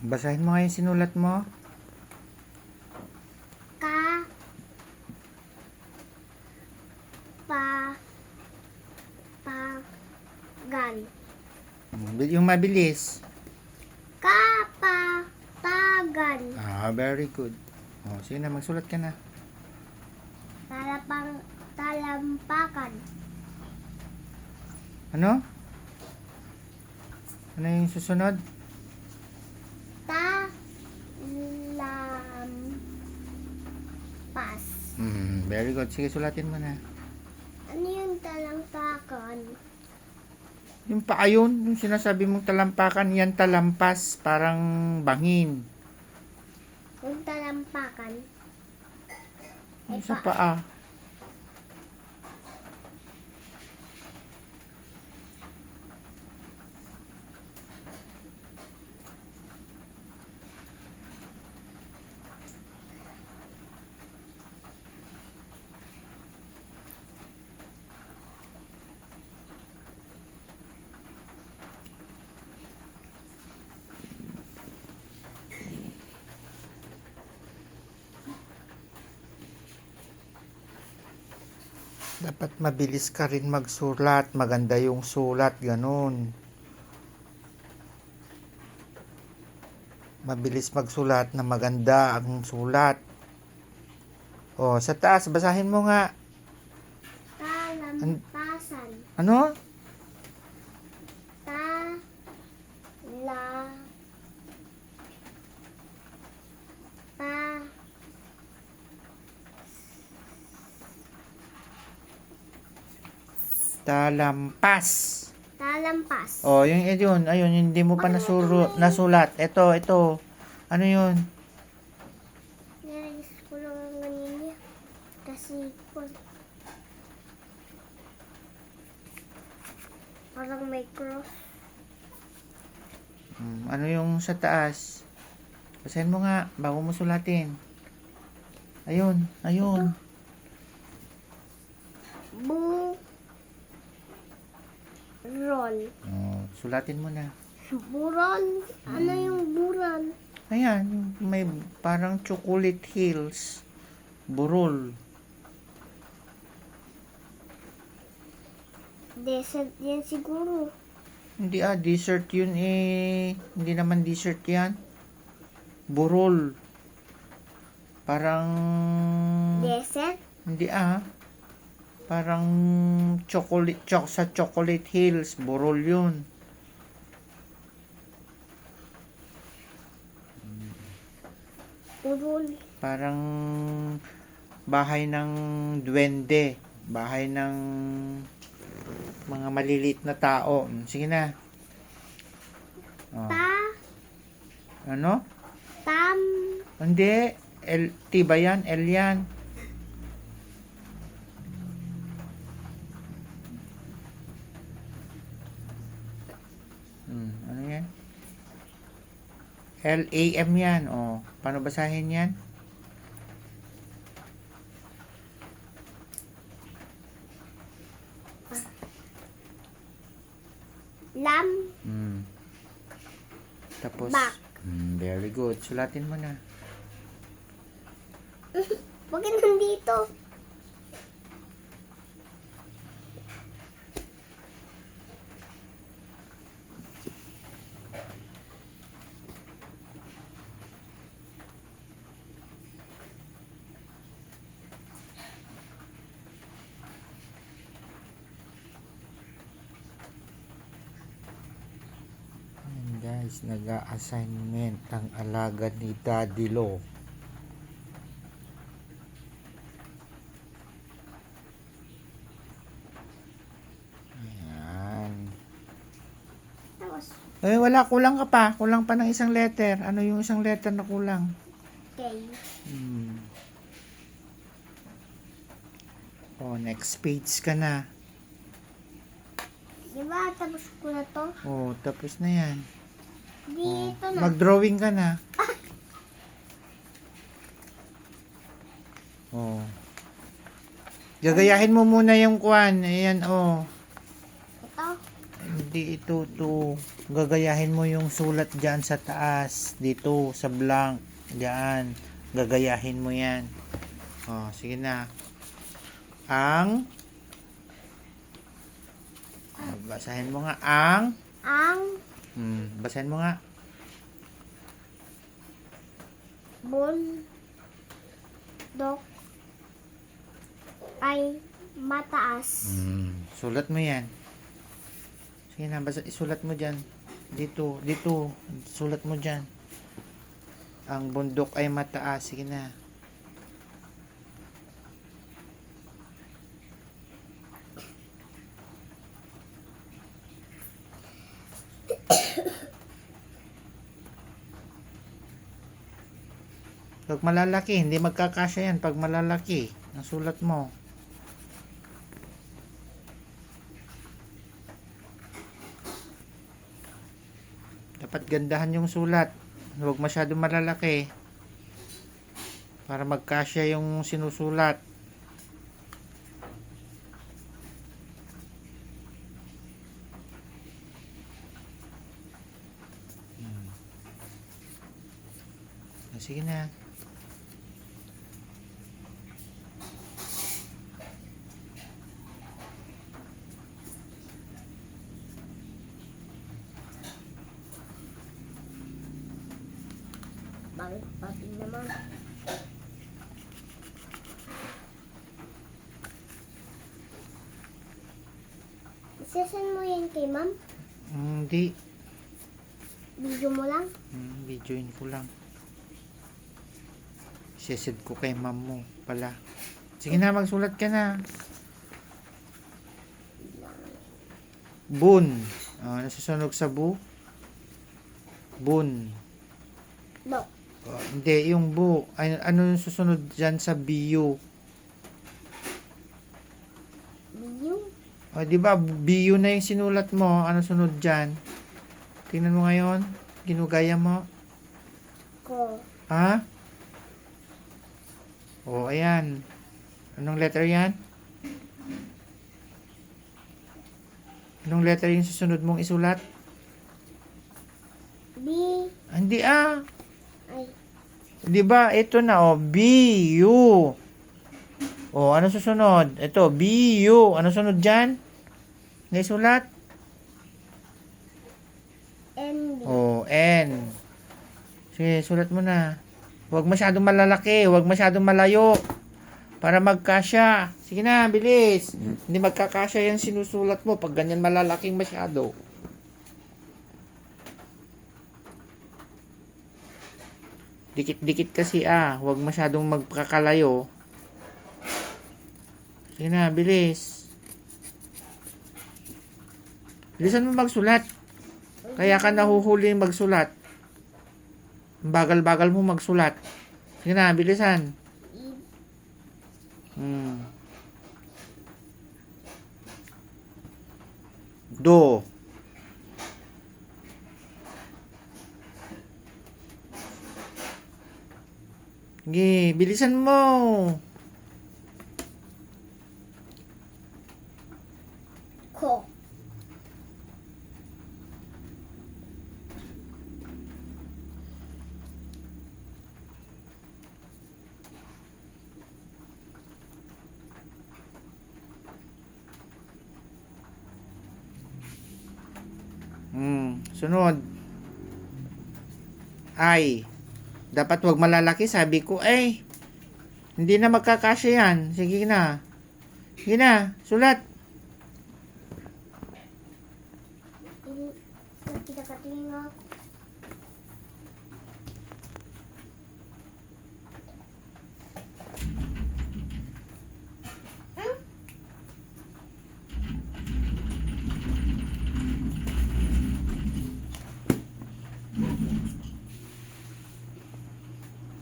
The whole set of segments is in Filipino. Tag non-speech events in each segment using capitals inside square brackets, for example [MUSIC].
Basahin mo nga yung sinulat mo. Ka. Pa. Pa. Gan. Yung mabilis. Kapatagan. Ah, very good. Oh, sige na, magsulat ka na. Talapang talampakan. Ano? Ano yung susunod? Good. Sige, sulatin mo na. Ano yung talampakan? Yung pa ayun, yung sinasabi mong talampakan, yan talampas, parang bangin. Yung talampakan. Yung sa pa- paa. Dapat mabilis ka rin magsulat. Maganda yung sulat, ganun. Mabilis magsulat na maganda ang sulat. O, sa taas, basahin mo nga. Talampasan. Ano? Ta. La. Pa. Talampas. Talampas. O, yung yun, ayun, hindi mo pa nasuro, nasulat. Ito, ito. Ano yun? Nilagis ko lang ang ganyan Kasi po. Parang may cross. Hmm, ano yung sa taas? Basahin mo nga, bago mo sulatin. Ayun, ayun. Bu. Roll. Oh, sulatin mo na. Buron. Ano yung buron? Ayan, may parang chocolate hills. Burol. Desert yan siguro. Hindi ah, dessert yun eh. Hindi naman dessert yan. Burol. Parang... Desert? Hindi ah. Parang chocolate, chok sa chocolate hills. Burol yun. Parang bahay ng duwende. Bahay ng mga maliliit na tao. Sige na. Oh. Ta. Ano? Tam. Hindi. L, T ba yan? L yan. Hmm, ano yan? L-A-M yan. O, paano basahin yan? Lam. Hmm. Tapos, Back. Hmm, very good. Sulatin mo na. [LAUGHS] Bakit nandito? Ayan guys, nag-assignment ang alagad ni Daddy Lo. Ayan. Tapos, Eh, wala, kulang ka pa. Kulang pa ng isang letter. Ano yung isang letter na kulang? okay. Hmm. Oh, next page ka na. Di ba tapos ko na to? Oh, tapos na yan. Dito na. mag-drawing ka na. Oh. Gagayahin mo muna yung kwan. Ayan, oh. Ito. Hindi ito to. Gagayahin mo yung sulat dyan sa taas. Dito, sa blank. Diyan. Gagayahin mo yan. Oh, sige na. Ang Ah, Basahin mo nga ang Ang hmm, basahin mo nga. bundok ay mataas. Hmm, sulat mo yan. Sige na, basa, isulat mo dyan. Dito, dito. Sulat mo dyan. Ang bundok ay mataas. Sige na. Pag malalaki, hindi magkakasya yan pag malalaki. Ang sulat mo. Dapat gandahan yung sulat. Huwag masyadong malalaki. Para magkasya yung sinusulat. Hmm. Sige na. Bakit pati naman? Isasend mo yan kay ma'am? Hmm, Hindi. Video mo lang? Hmm, videoin ko lang. Sesend ko kay ma'am mo pala. Sige na, magsulat ka na. Bun. Ah, nasusunog sa bu? Bun. No. Oh, hindi, yung bu. Ay, ano yung susunod dyan sa BU? Video? O, di ba, BU na yung sinulat mo. Ano sunod dyan? Tingnan mo ngayon. Ginugaya mo. Ko. Ha? O, ayan. Anong letter yan? Anong letter yung susunod mong isulat? B. Ah, Hindi ah. Ay. Di ba? Ito na oh. B-U. O, ano susunod? Ito, B-U. Ano sunod dyan? Naisulat? N. B. O, N. Sige, sulat mo na. Huwag masyadong malalaki. Huwag masyadong malayo. Para magkasya. Sige na, bilis. Hindi magkakasya yan sinusulat mo pag ganyan malalaking masyado. Dikit-dikit kasi ah. Huwag masyadong magkakalayo. Sige na, bilis. Bilisan mo magsulat. Kaya ka nahuhuli magsulat. Bagal-bagal mo magsulat. Sige na, bilisan. Hmm. Do. Sige, bilisan mo. Ko. Hmm, sunod. Ay. Dapat wag malalaki, sabi ko. Eh, hindi na magkakasya yan. Sige na. Sige na, sulat. Ini. Nakita-katingin nga ako.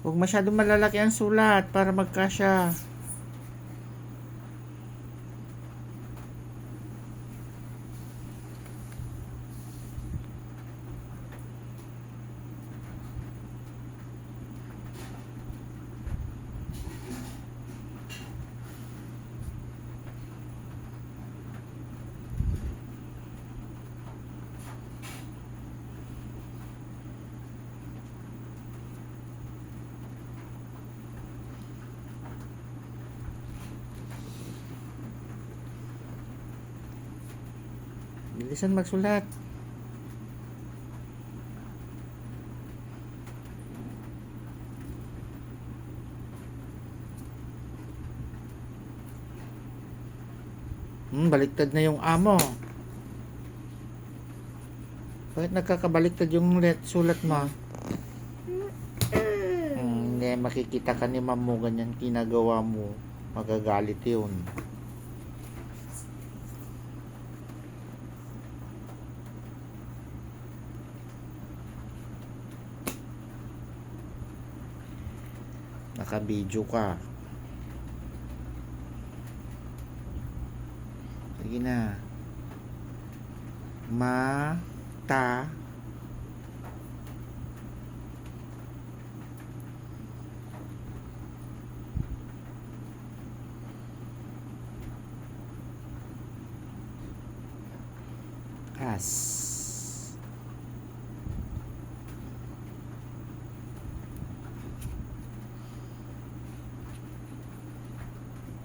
Huwag masyadong malalaki ang sulat para magkasya. Bilisan magsulat. Hmm, baliktad na yung amo. Bakit nagkakabaliktad yung let, sulat mo? Hmm, hindi, makikita ka ni ma'am mo, ganyan ginagawa mo. Magagalit yun. Naka-video ka. Sige na. Ma ta as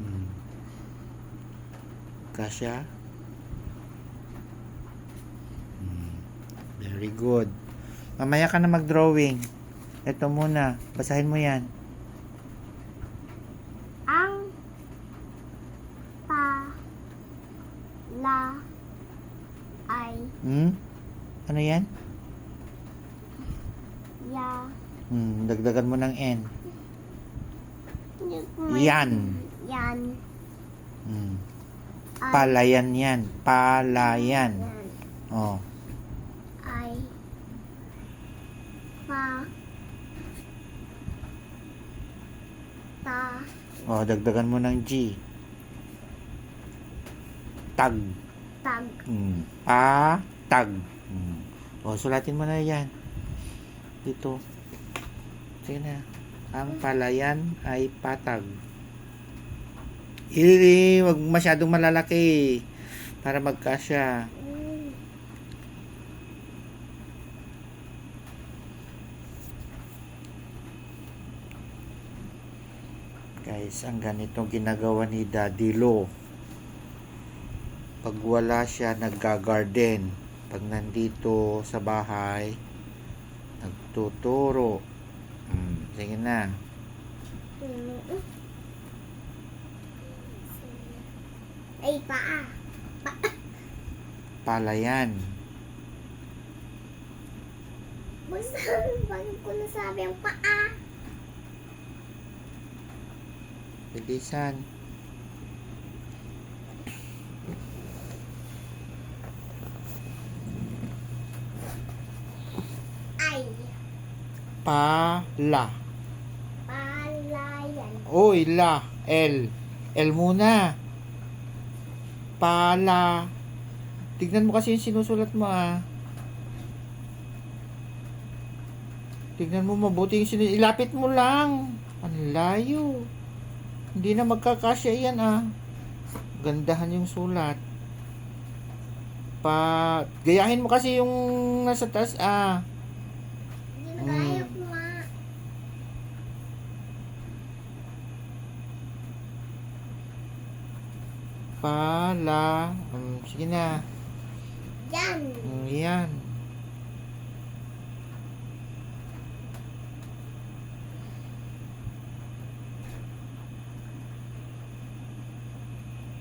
Hmm. Kasya? Hmm. Very good. Mamaya ka na mag-drawing. Ito muna. Basahin mo yan. Ang pa la ay Hmm? Ano yan? ya Hmm, dagdagan mo ng N. may- Yan. yan Hmm. ay Palayan yan. Palayan. yan Oh. ay pa ta Oh, dagdagan mo ng G. Tag. tag Hmm. Pa, tag. Hmm. Oh, sulatin mo na yan. Dito. Sige na. Ang palayan ay patag. Ili, wag masyadong malalaki para magkasya. Guys, ang ganito ginagawa ni Daddy Lo. Pag wala siya, nagga-garden. Pag nandito sa bahay, nagtuturo. Hmm, sige na. Mm. Ay paa Palayan. basta bakit ko nasabi ang paa Bilisan. ay Pala. palayan Uy, la. L. L muna. Pala. Tignan mo kasi yung sinusulat mo ah. Tignan mo mabuti yung sinusulat. Ilapit mo lang. Ang layo. Hindi na magkakasya yan ah. Gandahan yung sulat. Pa, gayahin mo kasi yung nasa taas ah. ginagaya ko nga Pala. Um, sige na. yan Mm, yan.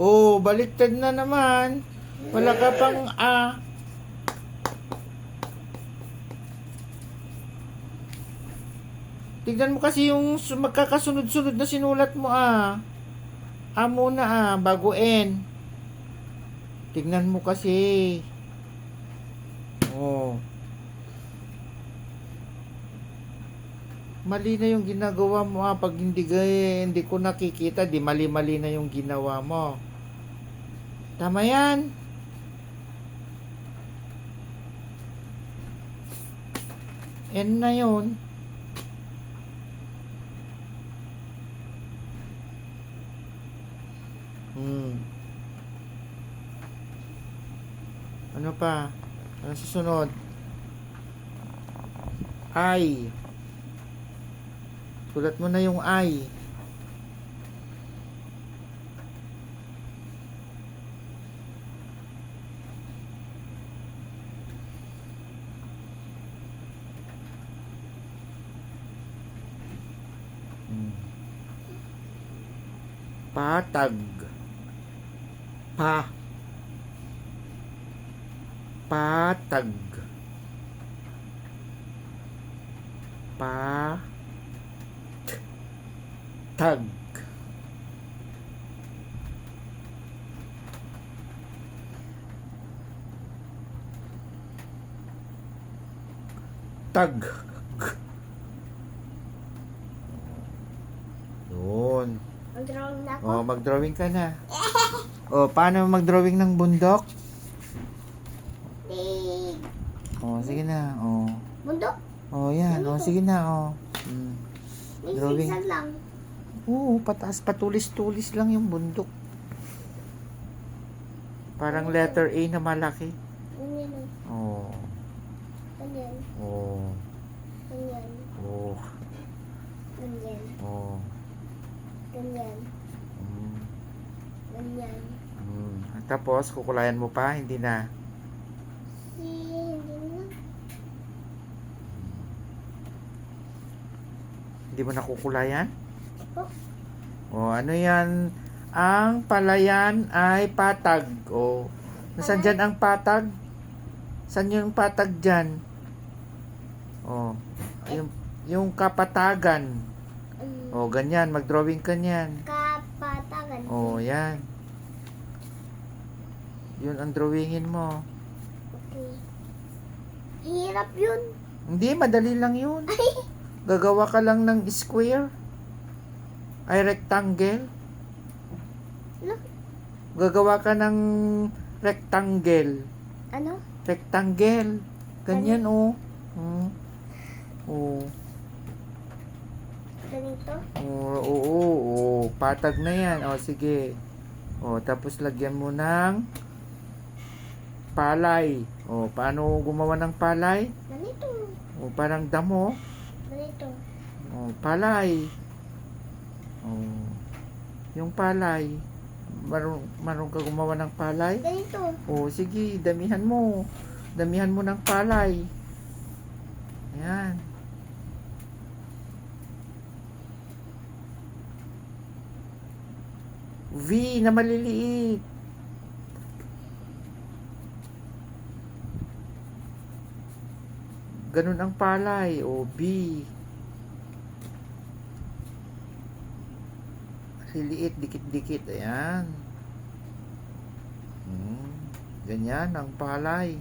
Oh, baliktad na naman. Wala ka pang A. Tignan mo kasi yung su- magkakasunod-sunod na sinulat mo ah. A muna ah, bago N. Tignan mo kasi. Oh. Mali na yung ginagawa mo ah. Pag hindi, hindi ko nakikita, di mali-mali na yung ginawa mo. Tama yan. N na yun. Hmm. Ano pa? Ano susunod? I. Sulat mo na yung I. Hmm. patag pa. Patag. Pa. Tag. Tag. Yun. Mag-drawing na ako. Oh, mag-drawing ka na. [LAUGHS] Oh, paano mag-drawing ng bundok? Big. Oh, sige na. Oh. Bundok. Oh, yan. Oh, sige na. Oh. Mm. May Drawing. zigzag lang. Oo, pataas, patulis-tulis lang yung bundok. Parang letter A na malaki. Ganyan. oh. Oh. Ganyan. Oh. Ganyan. Oh. Ganyan. Oh. Ganyan. Mm. Ganyan. Mm. Tapos, kukulayan mo pa? Hindi na. Hindi mo nakukulayan? Oh. O, ano yan? Ang palayan ay patag. O, nasan dyan ang patag? Saan yung patag dyan? O, yung, yung kapatagan. O, ganyan. Mag-drawing ka niyan. kapatagan. O, yan. Yun ang drawingin mo. Okay. Hirap yun. Hindi, madali lang yun. Gagawa ka lang ng square. Ay, rectangle. Ano? Gagawa ka ng rectangle. Ano? Rectangle. Ganyan, oh. Hmm. Oh. Ganito? Oo, oo, oo. Patag na yan. O, sige. O, tapos lagyan mo ng palay. O, paano gumawa ng palay? Ganito. O, parang damo. Ganito. O, palay. O, yung palay. Marunong, marunong ka gumawa ng palay? Ganito. O, sige, damihan mo. Damihan mo ng palay. Ayan. V na maliliit. Ganun ang palay. O, B. Maliliit, dikit-dikit. Ayan. Hmm. Ganyan ang palay.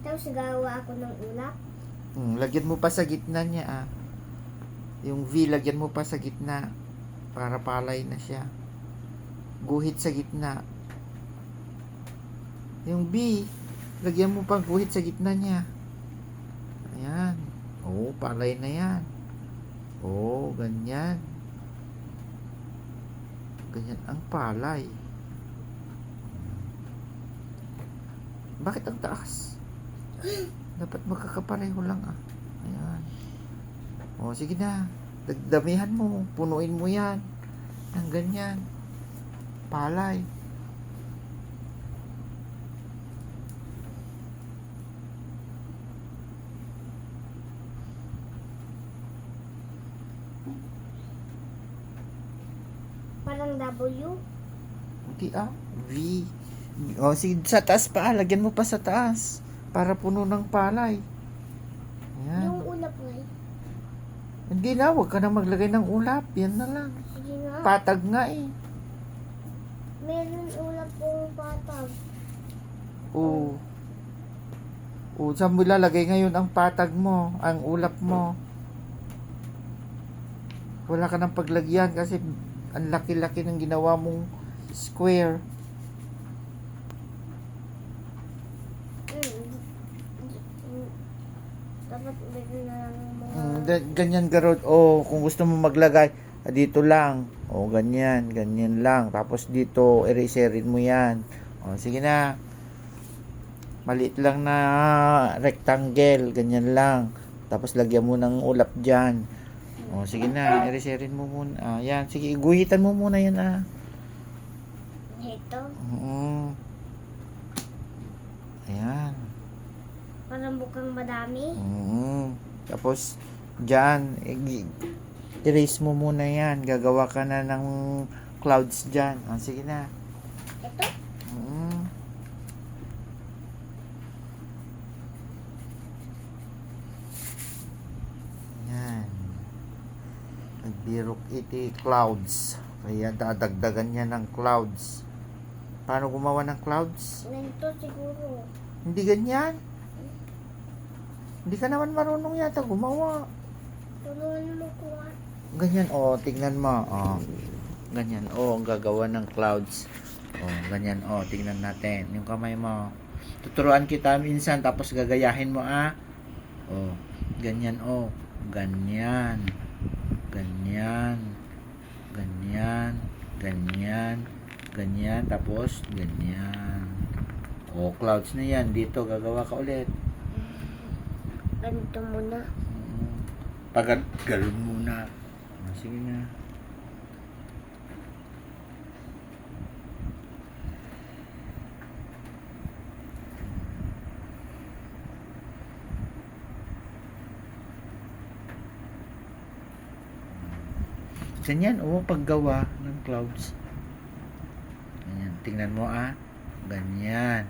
Tapos gawa ako ng ulap. Hmm, lagyan mo pa sa gitna niya ah. Yung V, lagyan mo pa sa gitna. Para palay na siya. Guhit sa gitna. Yung B, lagyan mo pa guhit sa gitna niya. Ayan. Oo, palay na yan. Oo, ganyan. Ganyan ang palay. Bakit ang taas? Dapat magkakapareho lang ah. O, sige na. Dagdamihan mo. Punuin mo yan. Ng ganyan. Palay. Parang W. Hindi ah. V. O, sige. Sa taas pa. Lagyan mo pa sa taas. Para puno ng palay. Ayan. Yung ulap nga eh. Hindi na. Huwag ka na maglagay ng ulap. Yan na lang. Sige nga. Patag nga eh. Meron ulap kong patag. Oo. Oo, saan mo lalagay ngayon ang patag mo, ang ulap mo? Wala ka ng paglagyan kasi ang laki-laki ng ginawa mong square. Mm. Mm. Dapat meron na lang mga... Mm, da- ganyan garod. Oh, kung gusto mo maglagay, ah, dito lang. Oh, ganyan, ganyan lang. Tapos dito, eraserin mo yan. Oh, sige na. Maliit lang na rectangle, ganyan lang. Tapos lagyan mo ng ulap dyan. Oh, sige na, eraserin mo muna. Ah, yan, sige, guhitan mo muna yan ah. Ito. Mm. Ng bukang madami. Mm. Tapos, dyan, i- erase mo muna yan. Gagawa ka na ng clouds dyan. Ah, sige na. Ito? Mm. Yan. Nagbirok iti clouds. Kaya dadagdagan niya ng clouds. Paano gumawa ng clouds? Ganito siguro. Hindi ganyan. Hindi ka naman marunong yata gumawa. Tulungan mo ko ah. Ganyan, oh, tingnan mo, oh. Ganyan, oh, ang gagawa ng clouds. Oh, ganyan, oh, tingnan natin. Yung kamay mo. Tuturuan kita minsan, tapos gagayahin mo, ah. Oh, ganyan, oh. Ganyan. Ganyan. Ganyan. Ganyan. Ganyan, tapos ganyan. Oh, clouds na yan. Dito, gagawa ka ulit. Ganito muna. Mm. Muna. Ah, Sige na. Ganyan, oh, paggawa ng clouds. Ganyan, tingnan mo ah. Ganyan.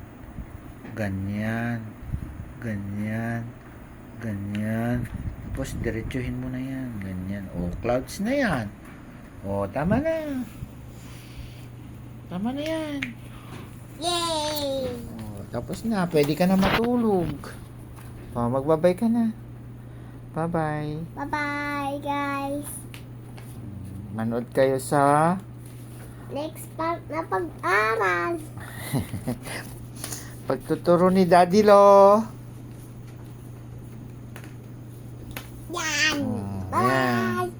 Ganyan. Ganyan. Ganyan. Tapos, diretsuhin mo na yan. Ganyan. O, clouds na yan. O, tama na. Tama na yan. Yay! O, tapos na. Pwede ka na matulog. O, magbabay ka na. Bye-bye. Bye-bye, guys. Manood kayo sa... Next part na pag-aral. [LAUGHS] Pagtuturo ni Daddy Lo. Yan! Oh, Bye!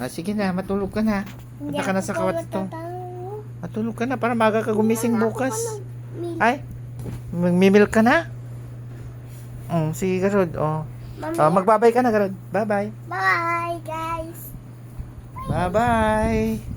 Ah, sige na, matulog ka na. Punta ka na sa kawat to. Matatalo. Matulog ka na para maga ka gumising bukas. Ay, magmimilk ka na? Oh, sige Garod. Oh. Oh, magbabay ka na Garod. Bye-bye. Bye, guys. Bye-bye.